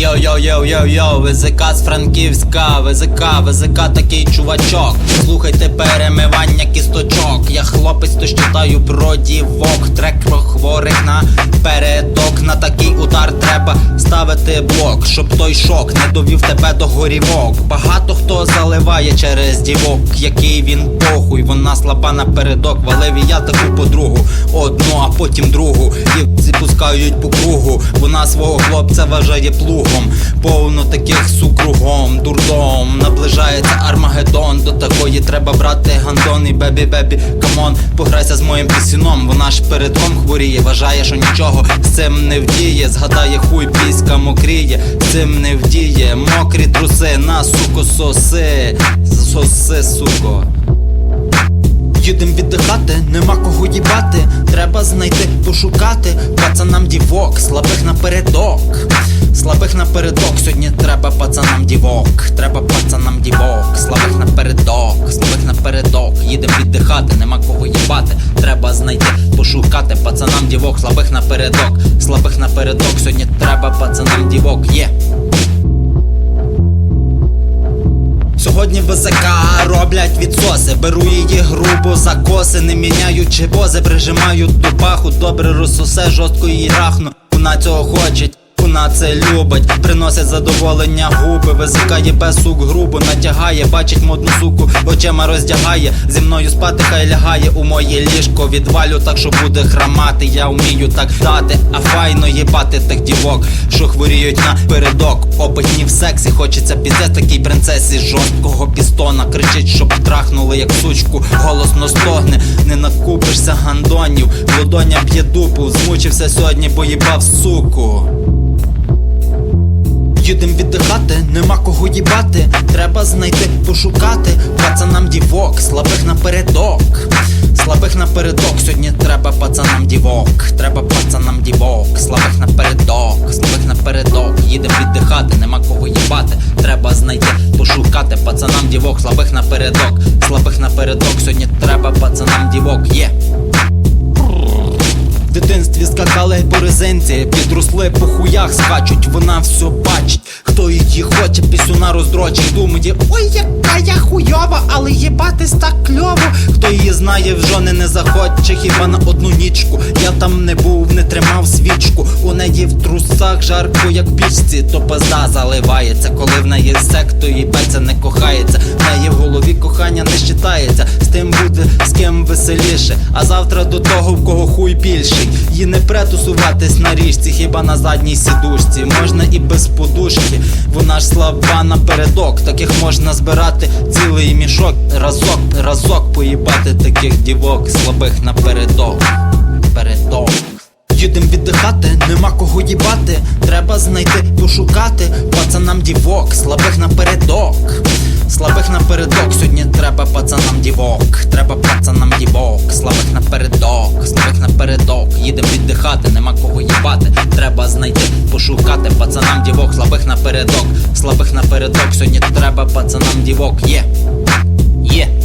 Йо-йо-йо-йо-йо, ВЗК з Франківська, ВЗК, ВЗК такий чувачок. Слухайте перемивання кісточок. Я хлопець, то читаю про дівок. Трек про хворих на передок. На треба ставити блок, щоб той шок не довів тебе до горівок. Багато хто заливає через дівок, який він похуй. Вона слаба напередок. Валив і я таку подругу. Одну, а потім другу. І ці пускають по кругу. Вона свого хлопця вважає плугом. Повно таких сукругом, дурдом. Наближається Армагеддон. До такої треба брати гандон і бебі бебі. Камон, пограйся з моїм пісюном. Вона ж передком хворіє. Вважає, що нічого з цим не вдіє. Згадає хуй піська мокріє. Цим не вдіє. Мокрі труси на суко соси. Соси, суко. Їдем віддихати, нема кого їбати. Треба знайти, пошукати пацанам дівок, слабих напередок. Слабих напередок, сьогодні треба пацанам дівок. Треба пацанам дівок, слабих напередок, слабих напередок. Їдем віддихати, нема кого їбати. Треба знайти, пошукати пацанам дівок, слабих напередок, слабих напередок. Сьогодні треба пацанам дівок. Є. Сьогодні ВЗК роблять відсоси, беру її грубо за коси, не міняючи пози, прижимаю до паху, добре розсосе, жорстко її рахну. Вона цього хоче, вона це любить, приносить задоволення губи, ВЗК є без сук грубо, натягає, бачить модну суку, очима роздягає, зі мною спати хай лягає у моє ліжко, відвалю так, що буде храмати. Я вмію так дати, а файно їбати тих дівок, що хворіють на передок. Опитні в сексі, хочеться піздець такій принцесі жорсткого пістона. Кричить, щоб трахнули, як сучку, голосно стогне, не накупишся гандонів, ладоня б'є дупу, змучився сьогодні, бо їбав суку. Нема. Треба знайти, пошукати пацанам дівок, слабих напередок. Слабих напередок, сьогодні треба пацанам дівок. Треба пацанам дівок, слабих напередок, слабих напередок. Їдем віддихати, нема кого їбати. Треба знайти, пошукати пацанам дівок, слабих напередок, слабих напередок. Сьогодні треба пацанам дівок. Є. В дитинстві скакали по резинці, підросли по хуях скачуть, вона все бачить. Хто її хоче, пісюна роздрочить, думає, ой, яка я хуйова, але їбатись так кльово. Знає, в жони не захоче, хіба на одну нічку. Я там не був, не тримав свічку. У неї в трусах жарко, як пічці, то пизда заливається. Коли в неї сек, то їбеться не кохається. В неї в голові кохання не щитається. З тим буде з ким веселіше. А завтра до того, в кого хуй більший. Їй не претусуватись на річці, хіба на задній сідушці. Можна і без подушки. Вона ж слаба напередок. Таких можна збирати цілий мішок. Разок, разок поїбати таких дівок, слабих напередок. Передок. Їдем віддихати, нема кого їбати. Треба знайти, пошукати пацанам дівок, слабих напередок. Слабих напередок, сьогодні треба пацанам дівок. Треба пацанам дівок, слабих напередок, слабих напередок. Їдем віддихати, нема кого їбати. Треба знайти, пошукати пацанам дівок, слабих напередок, слабих напередок. Сьогодні треба пацанам дівок. Є, є.